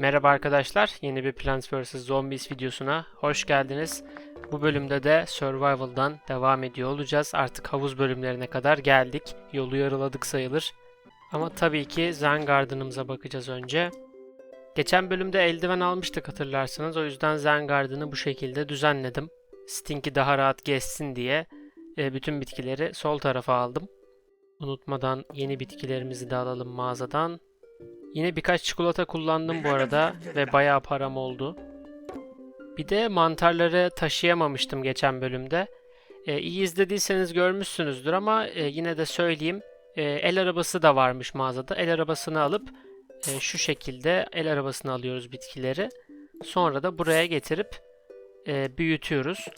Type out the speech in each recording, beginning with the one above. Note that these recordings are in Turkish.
Merhaba arkadaşlar, yeni bir Plants vs Zombies videosuna hoş geldiniz. Bu bölümde de Survival'dan devam ediyor olacağız. Artık havuz bölümlerine kadar geldik. Yolu yarıladık sayılır. Ama tabii ki Zen Garden'ımıza bakacağız önce. Geçen bölümde eldiven almıştık hatırlarsanız. O yüzden Zen Garden'ı bu şekilde düzenledim. Stinky daha rahat gezsin diye e, bütün bitkileri sol tarafa aldım. Unutmadan yeni bitkilerimizi de alalım mağazadan. Yine birkaç çikolata kullandım bu arada ve bayağı param oldu. Bir de mantarları taşıyamamıştım geçen bölümde. Ee, iyi izlediyseniz görmüşsünüzdür ama e, yine de söyleyeyim. E, el arabası da varmış mağazada. El arabasını alıp e, şu şekilde el arabasını alıyoruz bitkileri. Sonra da buraya getirip e, büyütüyoruz.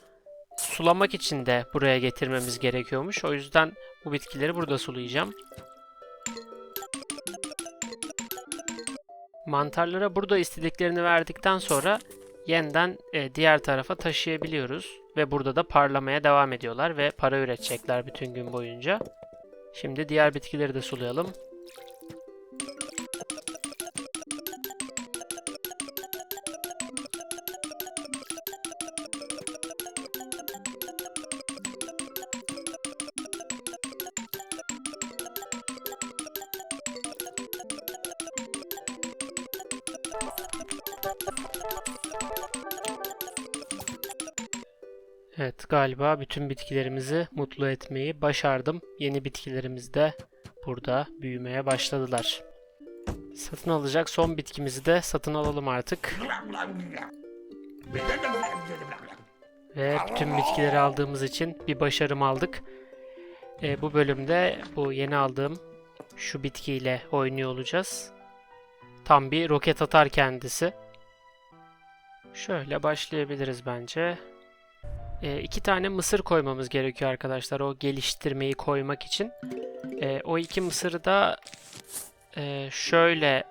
Sulamak için de buraya getirmemiz gerekiyormuş. O yüzden bu bitkileri burada sulayacağım. Mantarlara burada istediklerini verdikten sonra yeniden e, diğer tarafa taşıyabiliyoruz. Ve burada da parlamaya devam ediyorlar ve para üretecekler bütün gün boyunca. Şimdi diğer bitkileri de sulayalım. Galiba bütün bitkilerimizi mutlu etmeyi başardım. Yeni bitkilerimiz de burada büyümeye başladılar. Satın alacak son bitkimizi de satın alalım artık. Ve bütün bitkileri aldığımız için bir başarım aldık. Ee, bu bölümde bu yeni aldığım şu bitkiyle oynuyor olacağız. Tam bir roket atar kendisi. Şöyle başlayabiliriz bence. E, iki tane mısır koymamız gerekiyor arkadaşlar o geliştirmeyi koymak için. E, o iki mısırı da e, şöyle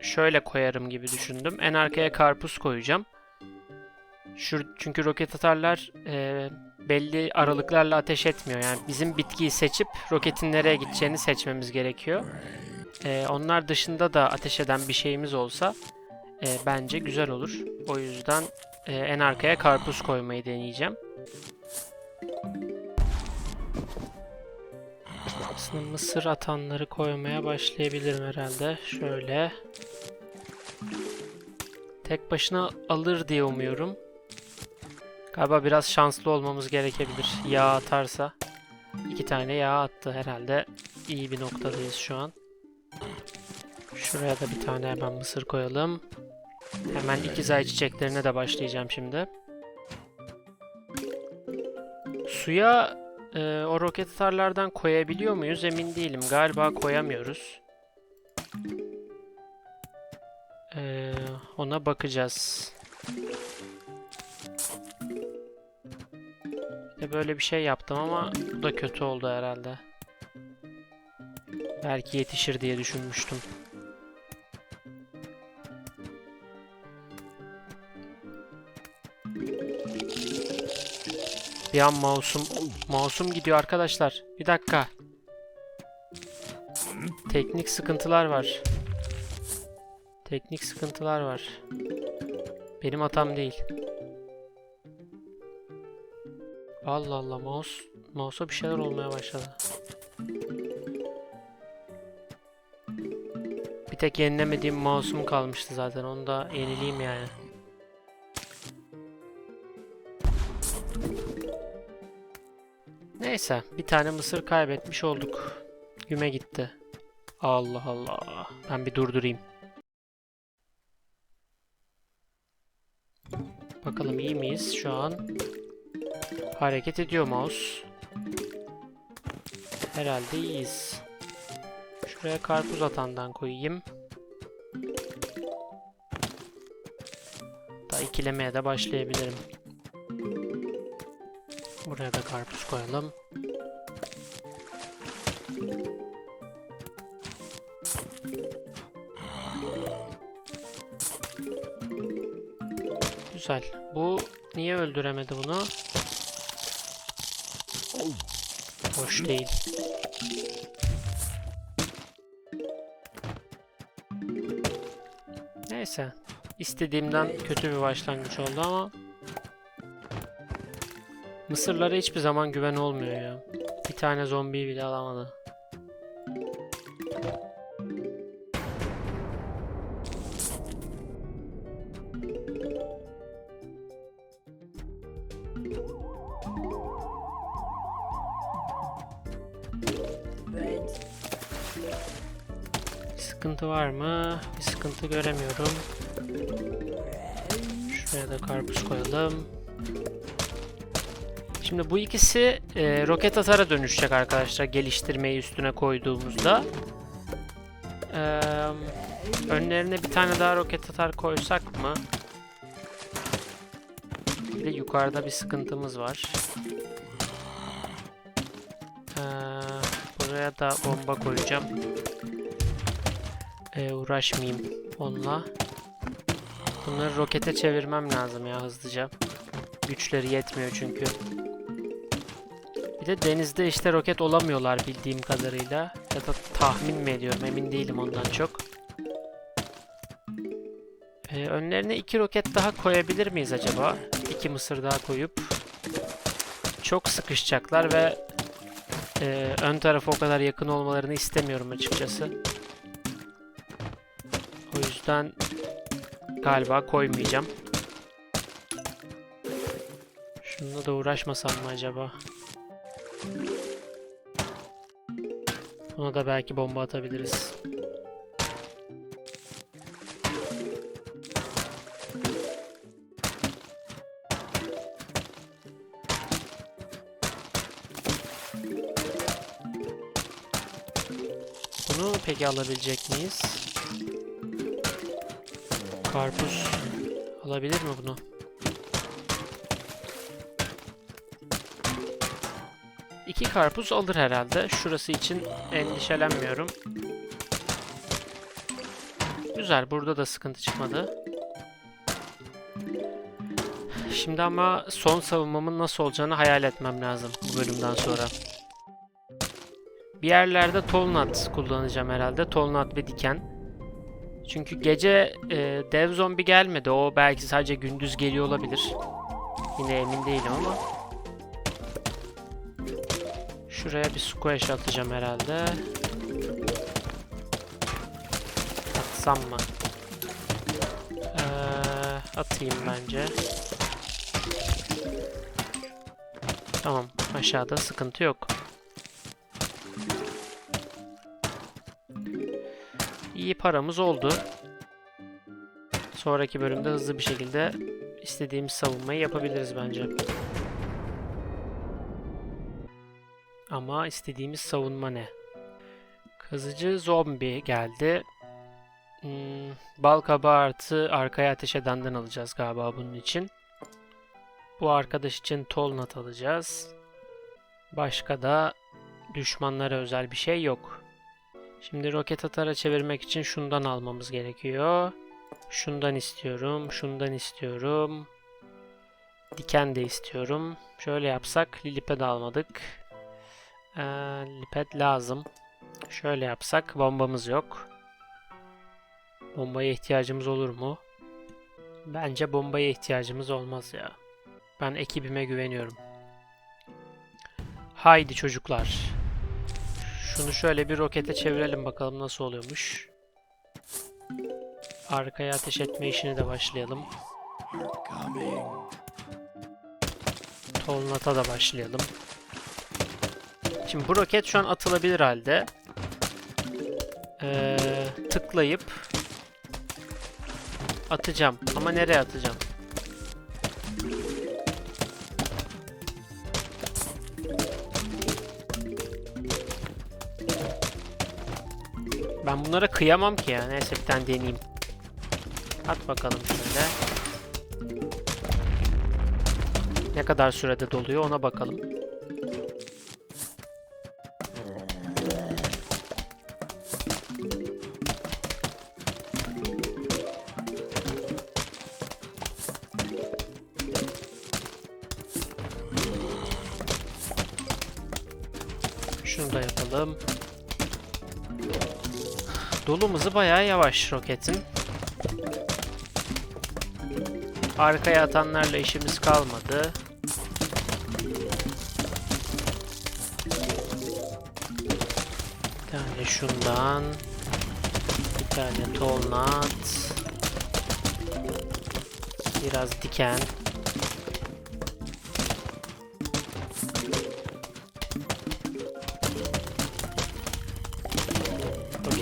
şöyle koyarım gibi düşündüm. En arkaya karpuz koyacağım. Şu, çünkü roket atarlar e, belli aralıklarla ateş etmiyor. Yani bizim bitkiyi seçip roketin nereye gideceğini seçmemiz gerekiyor. E, onlar dışında da ateş eden bir şeyimiz olsa e, bence güzel olur. O yüzden e, en arkaya karpuz koymayı deneyeceğim. Aslında mısır atanları koymaya başlayabilirim herhalde. Şöyle. Tek başına alır diye umuyorum. Galiba biraz şanslı olmamız gerekebilir. Yağ atarsa. İki tane yağ attı herhalde. İyi bir noktadayız şu an. Şuraya da bir tane hemen mısır koyalım. Hemen ikiz ay çiçeklerine de başlayacağım şimdi. Suya e, o roket atarlardan koyabiliyor muyuz emin değilim. Galiba koyamıyoruz. E, ona bakacağız. De böyle bir şey yaptım ama bu da kötü oldu herhalde. Belki yetişir diye düşünmüştüm. An mouse'um mouse'um gidiyor arkadaşlar. Bir dakika. Teknik sıkıntılar var. Teknik sıkıntılar var. Benim hatam değil. Allah Allah mouse mouse'a bir şeyler olmaya başladı. Bir tek yenilemediğim mouse'um kalmıştı zaten. Onu da yenileyim yani. Neyse bir tane mısır kaybetmiş olduk. Güme gitti. Allah Allah. Ben bir durdurayım. Bakalım iyi miyiz şu an? Hareket ediyor mouse. Herhalde iyiyiz. Şuraya karpuz atandan koyayım. Da ikilemeye de başlayabilirim. Buraya da karpuz koyalım. Güzel. Bu niye öldüremedi bunu? Hoş değil. Neyse. İstediğimden kötü bir başlangıç oldu ama Mısırlara hiçbir zaman güven olmuyor ya. Bir tane zombiyi bile alamadı. Bir sıkıntı var mı? Bir sıkıntı göremiyorum. Şuraya da karpuz koyalım. Şimdi bu ikisi e, roket atara dönüşecek arkadaşlar geliştirmeyi üstüne koyduğumuzda. Eee, önlerine bir tane daha roket atar koysak mı? Bir de yukarıda bir sıkıntımız var. Eee, buraya da bomba koyacağım. Ee, uğraşmayayım onunla. Bunları rokete çevirmem lazım ya hızlıca. Güçleri yetmiyor çünkü. Bir de denizde işte roket olamıyorlar bildiğim kadarıyla. Ya da tahmin mi ediyorum emin değilim ondan çok. Ee, önlerine iki roket daha koyabilir miyiz acaba? İki mısır daha koyup. Çok sıkışacaklar ve e, ön tarafa o kadar yakın olmalarını istemiyorum açıkçası. O yüzden galiba koymayacağım. Şununla da uğraşmasam mı acaba? Buna da belki bomba atabiliriz. Bunu peki alabilecek miyiz? Karpuz alabilir mi bunu? İki karpuz alır herhalde. Şurası için endişelenmiyorum. Güzel, burada da sıkıntı çıkmadı. Şimdi ama son savunmamın nasıl olacağını hayal etmem lazım bu bölümden sonra. Bir yerlerde tolnat kullanacağım herhalde. Tolnat ve diken. Çünkü gece e, dev zombi gelmedi. O belki sadece gündüz geliyor olabilir. Yine emin değilim ama. Şuraya bir squash atacağım herhalde. Atsam mı? Ee, atayım bence. Tamam. Aşağıda sıkıntı yok. İyi paramız oldu. Sonraki bölümde hızlı bir şekilde istediğimiz savunmayı yapabiliriz bence. Ama istediğimiz savunma ne? Kazıcı zombi geldi. Hmm, bal kabağı artı arkaya ateş edenden alacağız galiba bunun için. Bu arkadaş için tolnat alacağız. Başka da düşmanlara özel bir şey yok. Şimdi roket atara çevirmek için şundan almamız gerekiyor. Şundan istiyorum, şundan istiyorum. Diken de istiyorum. Şöyle yapsak liliped almadık. Ee, liped lazım. Şöyle yapsak bombamız yok. Bombaya ihtiyacımız olur mu? Bence bombaya ihtiyacımız olmaz ya. Ben ekibime güveniyorum. Haydi çocuklar. Şunu şöyle bir rokete çevirelim bakalım nasıl oluyormuş. Arkaya ateş etme işini de başlayalım. Tolnata da başlayalım. Şimdi bu roket şu an atılabilir halde. Ee, tıklayıp atacağım. Ama nereye atacağım? Ben bunlara kıyamam ki ya. Neyse bir tane deneyeyim. At bakalım şöyle. Ne kadar sürede doluyor ona bakalım. Dolum hızı bayağı yavaş roketin. Arkaya atanlarla işimiz kalmadı. Bir tane şundan. Bir tane tolnat. Biraz diken.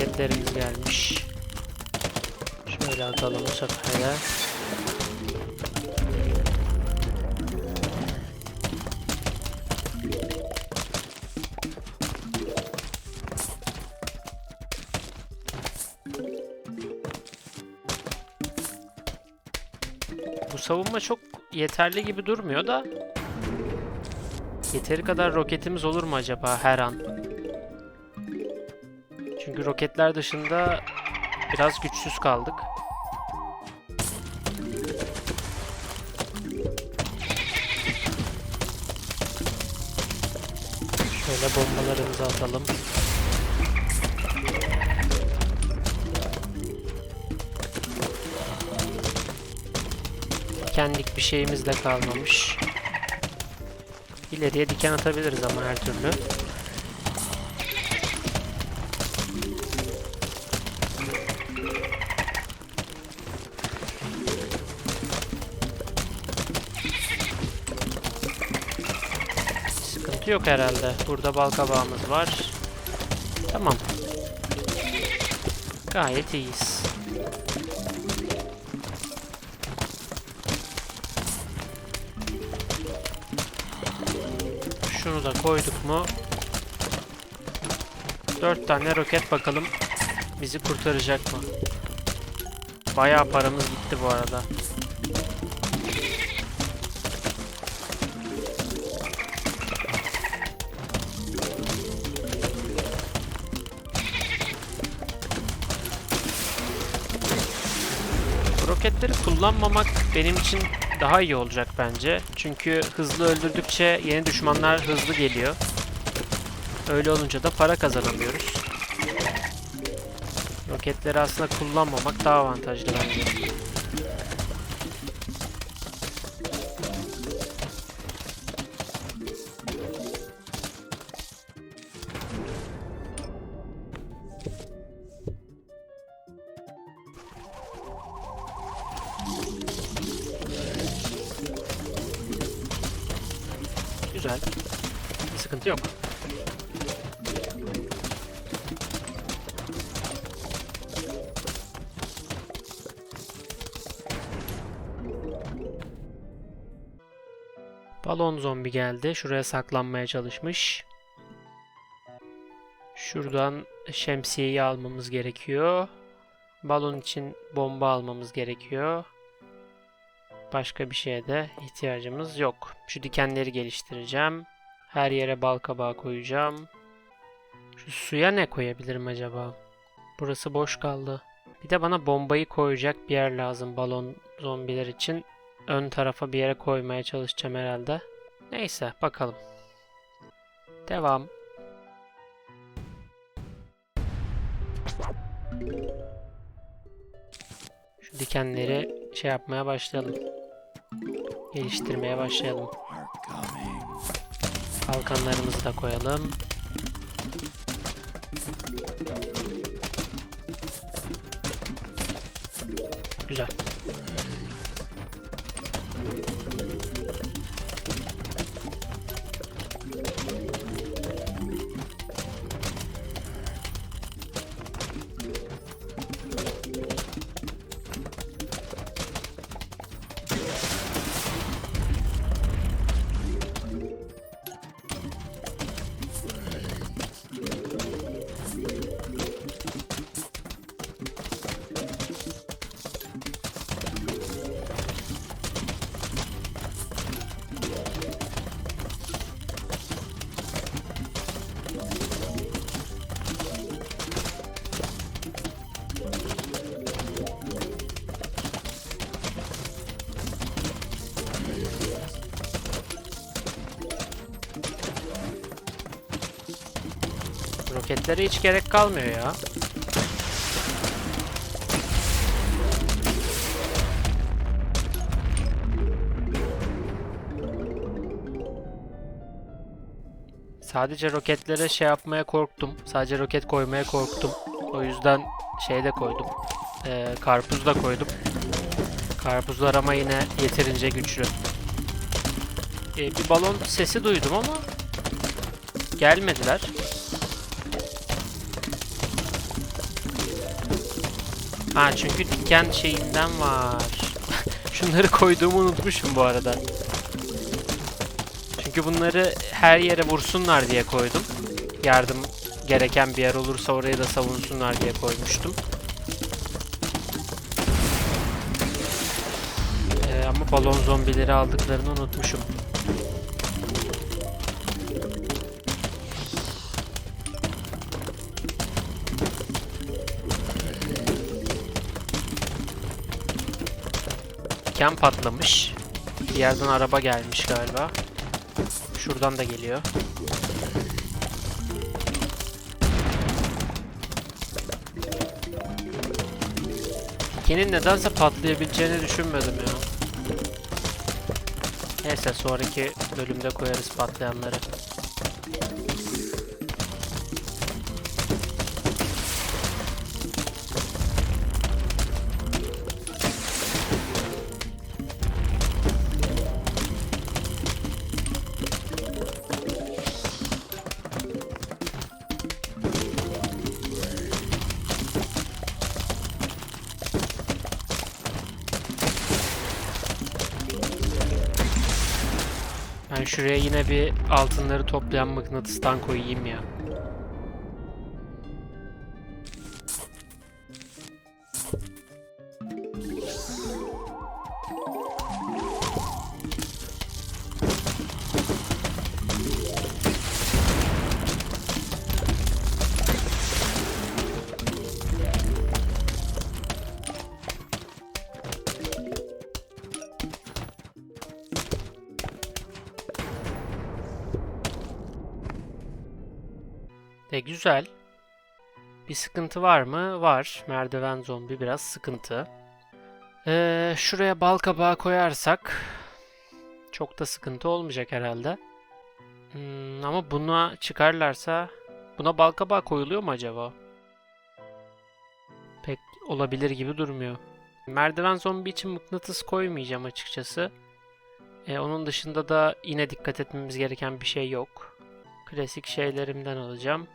Roketlerimiz gelmiş. Şöyle atalım bu sefer de. Bu savunma çok yeterli gibi durmuyor da yeteri kadar roketimiz olur mu acaba her an? Çünkü roketler dışında biraz güçsüz kaldık. Şöyle bombalarımızı atalım. Dikenlik bir şeyimiz de kalmamış. İleriye diken atabiliriz ama her türlü. Yok herhalde. Burada bal kabağımız var. Tamam. Gayet iyiyiz. Şunu da koyduk mu? 4 tane roket bakalım bizi kurtaracak mı? Bayağı paramız gitti bu arada. Roketleri kullanmamak benim için daha iyi olacak bence. Çünkü hızlı öldürdükçe yeni düşmanlar hızlı geliyor. Öyle olunca da para kazanamıyoruz. Roketleri aslında kullanmamak daha avantajlı bence. Balon zombi geldi. Şuraya saklanmaya çalışmış. Şuradan şemsiyeyi almamız gerekiyor. Balon için bomba almamız gerekiyor. Başka bir şeye de ihtiyacımız yok. Şu dikenleri geliştireceğim. Her yere bal kabağı koyacağım. Şu suya ne koyabilirim acaba? Burası boş kaldı. Bir de bana bombayı koyacak bir yer lazım balon zombiler için. Ön tarafa bir yere koymaya çalışacağım herhalde. Neyse bakalım. Devam. Şu dikenleri şey yapmaya başlayalım. Geliştirmeye başlayalım. Kalkanlarımızı da koyalım. Güzel. Thank you. Setlere hiç gerek kalmıyor ya. Sadece roketlere şey yapmaya korktum. Sadece roket koymaya korktum. O yüzden şey de koydum. Ee, karpuz da koydum. Karpuzlar ama yine yeterince güçlü. Ee, bir balon sesi duydum ama gelmediler. Ha çünkü diken şeyinden var. Şunları koyduğumu unutmuşum bu arada. Çünkü bunları her yere vursunlar diye koydum. Yardım gereken bir yer olursa orayı da savunsunlar diye koymuştum. Ee, ama balon zombileri aldıklarını unutmuşum. Diken patlamış. Bir yerden araba gelmiş galiba. Şuradan da geliyor. Dikenin nedense patlayabileceğini düşünmedim ya. Neyse sonraki bölümde koyarız patlayanları. Ben şuraya yine bir altınları toplayan mıknatıstan koyayım ya. Güzel. Bir sıkıntı var mı? Var. Merdiven zombi biraz sıkıntı. Ee, şuraya bal kabağı koyarsak çok da sıkıntı olmayacak herhalde. Hmm, ama buna çıkarlarsa buna bal kabağı koyuluyor mu acaba? Pek olabilir gibi durmuyor. Merdiven zombi için mıknatıs koymayacağım açıkçası. Ee, onun dışında da yine dikkat etmemiz gereken bir şey yok. Klasik şeylerimden alacağım.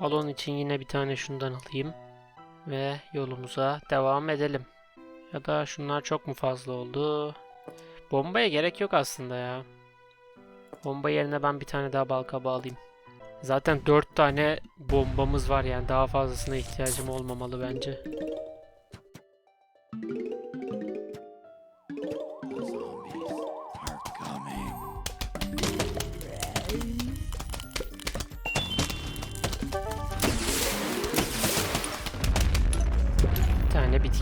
Balon için yine bir tane şundan alayım. Ve yolumuza devam edelim. Ya da şunlar çok mu fazla oldu? Bombaya gerek yok aslında ya. Bomba yerine ben bir tane daha balkaba alayım. Zaten 4 tane bombamız var yani daha fazlasına ihtiyacım olmamalı bence.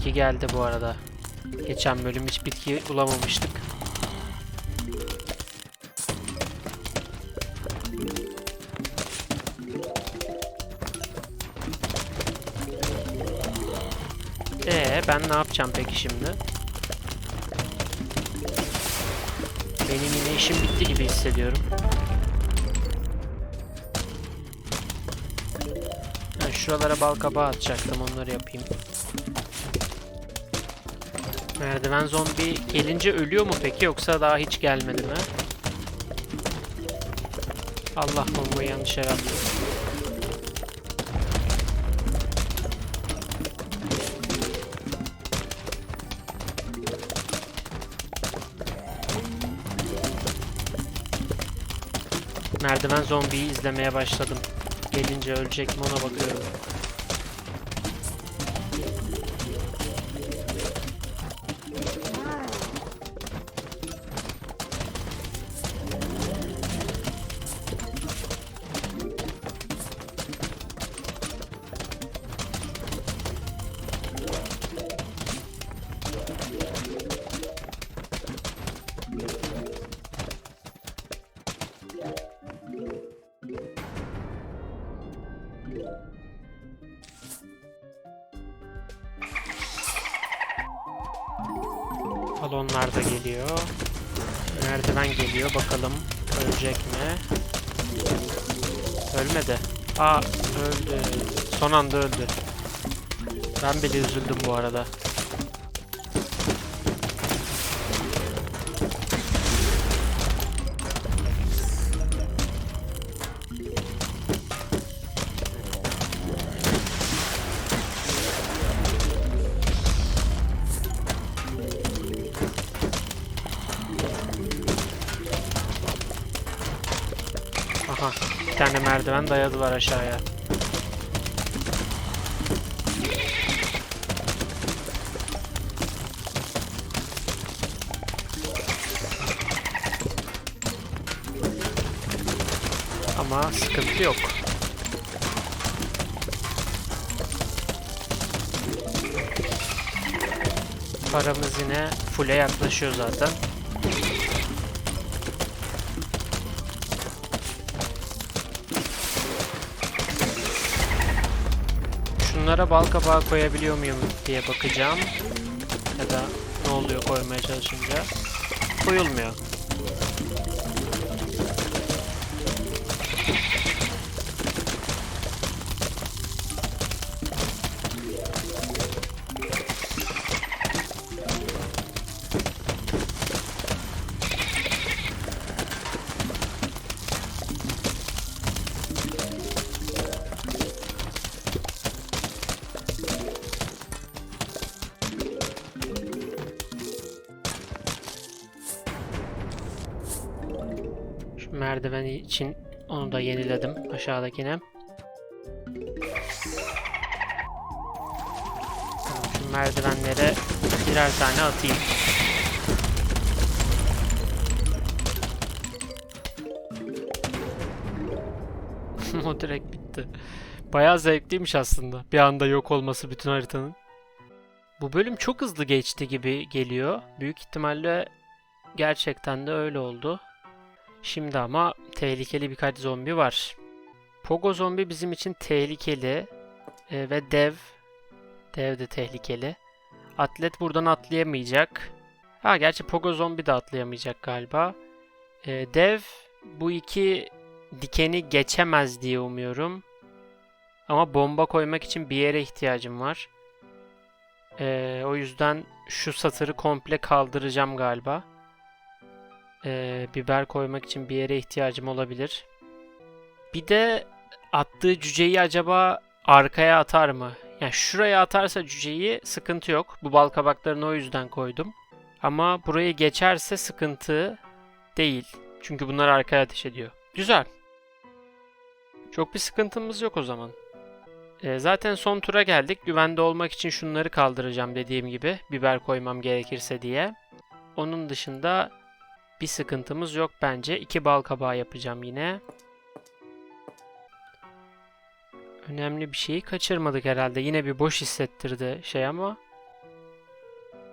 Bitki geldi bu arada. Geçen bölüm hiç bitki bulamamıştık. Ee ben ne yapacağım peki şimdi? Benim yine işim bitti gibi hissediyorum. Ben şuralara bal kabağı atacaktım onları yapayım. Merdiven zombi gelince ölüyor mu peki yoksa daha hiç gelmedi mi? Allah bombayı yanlış yere. Merdiven zombiyi izlemeye başladım. Gelince ölecek mi ona bakıyorum. Balonlar da geliyor. Merdiven geliyor. Bakalım ölecek mi? Ölmedi. Aa öldü. Son anda öldü. Ben bile üzüldüm bu arada. Aha, bir tane merdiven dayadılar aşağıya. Ama sıkıntı yok. Paramız yine full'e yaklaşıyor zaten. Şunlara bal kabağı koyabiliyor muyum diye bakacağım. Ya da ne oluyor koymaya çalışınca. Koyulmuyor. Merdiven için onu da yeniledim aşağıdakine. Şu merdivenlere birer tane atayım. o direkt bitti. Bayağı zevkliymiş aslında. Bir anda yok olması bütün haritanın. Bu bölüm çok hızlı geçti gibi geliyor. Büyük ihtimalle gerçekten de öyle oldu. Şimdi ama tehlikeli birkaç zombi var. Pogo zombi bizim için tehlikeli e, ve dev dev de tehlikeli. Atlet buradan atlayamayacak. Ha gerçi Pogo zombi de atlayamayacak galiba. E, dev bu iki dikeni geçemez diye umuyorum. Ama bomba koymak için bir yere ihtiyacım var. E, o yüzden şu satırı komple kaldıracağım galiba. Ee, biber koymak için bir yere ihtiyacım olabilir. Bir de attığı cüceyi acaba arkaya atar mı? Yani şuraya atarsa cüceyi sıkıntı yok. Bu bal kabaklarını o yüzden koydum. Ama burayı geçerse sıkıntı değil. Çünkü bunlar arkaya ateş ediyor. Güzel. Çok bir sıkıntımız yok o zaman. Ee, zaten son tura geldik. Güvende olmak için şunları kaldıracağım dediğim gibi. Biber koymam gerekirse diye. Onun dışında bir sıkıntımız yok bence. İki bal kabağı yapacağım yine. Önemli bir şeyi kaçırmadık herhalde. Yine bir boş hissettirdi şey ama.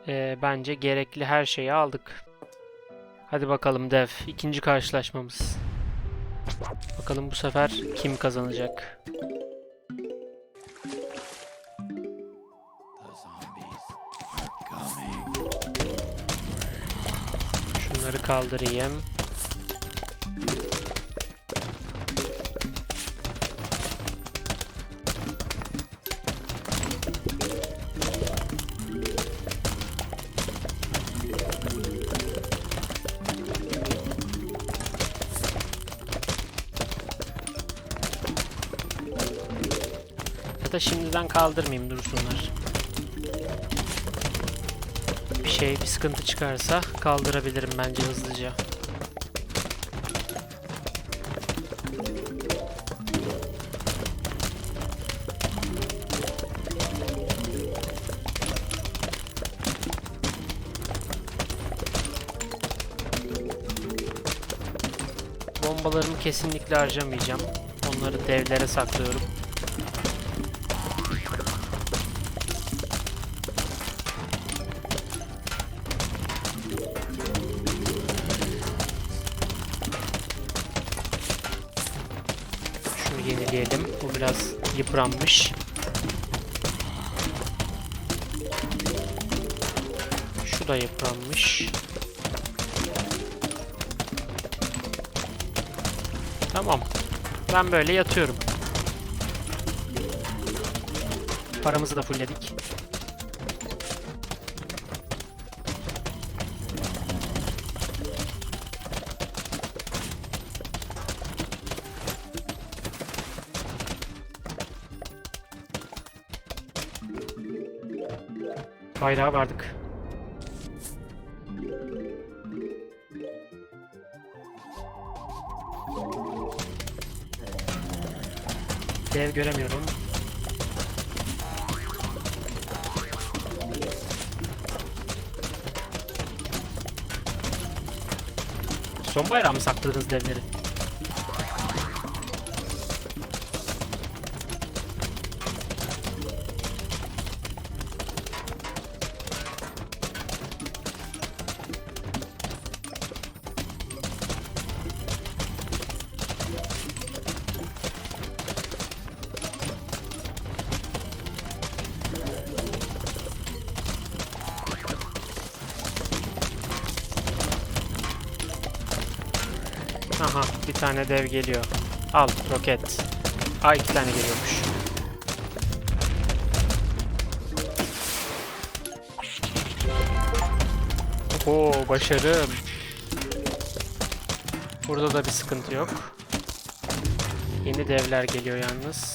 Ee, bence gerekli her şeyi aldık. Hadi bakalım dev. ikinci karşılaşmamız. Bakalım bu sefer kim kazanacak? Şunları kaldırayım. Da şimdiden kaldırmayayım dursunlar. Şey, bir sıkıntı çıkarsa kaldırabilirim bence hızlıca. Bombalarımı kesinlikle harcamayacağım. Onları devlere saklıyorum. Biraz yıpranmış. Şu da yıpranmış. Tamam. Ben böyle yatıyorum. Paramızı da fullledik. Bayrağa vardık. Dev göremiyorum. Son bayrağı mı sakladınız devleri? Tane dev geliyor. Al roket. Aa iki tane geliyormuş. Oo başarım. Burada da bir sıkıntı yok. Yeni devler geliyor yalnız.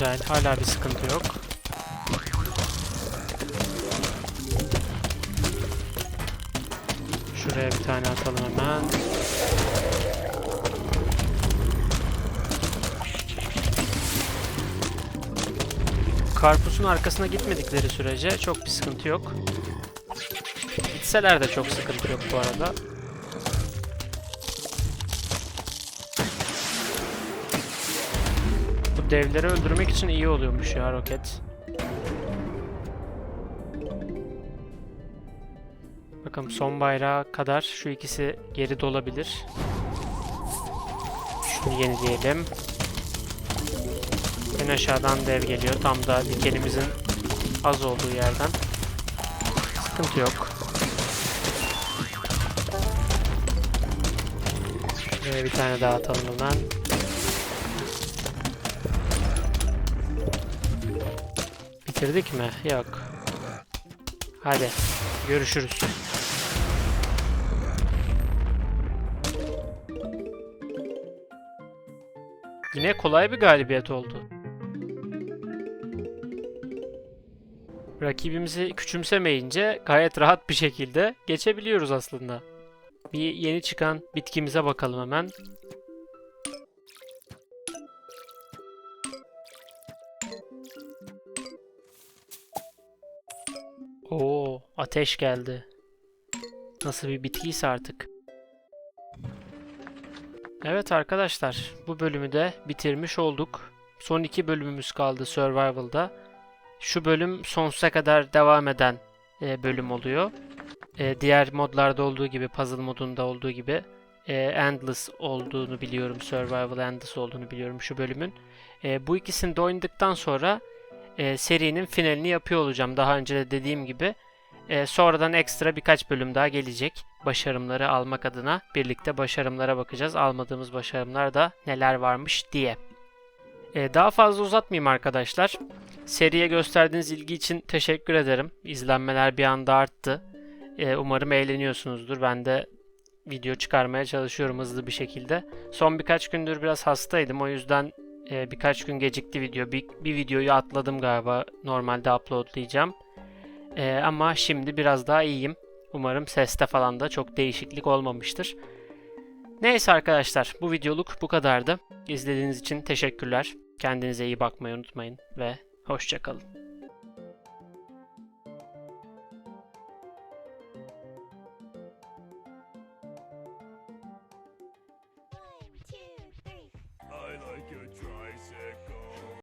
Güzel. Hala bir sıkıntı yok. Şuraya bir tane atalım hemen. Karpuzun arkasına gitmedikleri sürece çok bir sıkıntı yok. Gitseler de çok sıkıntı yok bu arada. Devleri öldürmek için iyi oluyormuş ya roket. Bakın son bayrağa kadar şu ikisi geri dolabilir. Şunu yenileyelim. En aşağıdan dev geliyor. Tam da dikenimizin az olduğu yerden. Sıkıntı yok. Şuraya bir tane daha atalım hemen. Bitirdik mi? Yok. Hadi. Görüşürüz. Yine kolay bir galibiyet oldu. Rakibimizi küçümsemeyince gayet rahat bir şekilde geçebiliyoruz aslında. Bir yeni çıkan bitkimize bakalım hemen. Ateş geldi. Nasıl bir bitkiyse artık. Evet arkadaşlar, bu bölümü de bitirmiş olduk. Son iki bölümümüz kaldı Survival'da. Şu bölüm sonsuza kadar devam eden e, bölüm oluyor. E, diğer modlarda olduğu gibi, puzzle modunda olduğu gibi e, Endless olduğunu biliyorum. Survival Endless olduğunu biliyorum şu bölümün. E, bu ikisini de oynadıktan sonra e, serinin finalini yapıyor olacağım. Daha önce de dediğim gibi. E, sonradan ekstra birkaç bölüm daha gelecek. Başarımları almak adına birlikte başarımlara bakacağız. Almadığımız başarımlar da neler varmış diye. E, daha fazla uzatmayayım arkadaşlar. Seriye gösterdiğiniz ilgi için teşekkür ederim. İzlenmeler bir anda arttı. E, umarım eğleniyorsunuzdur. Ben de video çıkarmaya çalışıyorum hızlı bir şekilde. Son birkaç gündür biraz hastaydım. O yüzden e, birkaç gün gecikti video. Bir, bir videoyu atladım galiba. Normalde uploadlayacağım. E, ama şimdi biraz daha iyiyim. Umarım seste falan da çok değişiklik olmamıştır. Neyse arkadaşlar bu videoluk bu kadardı. İzlediğiniz için teşekkürler. Kendinize iyi bakmayı unutmayın ve hoşçakalın.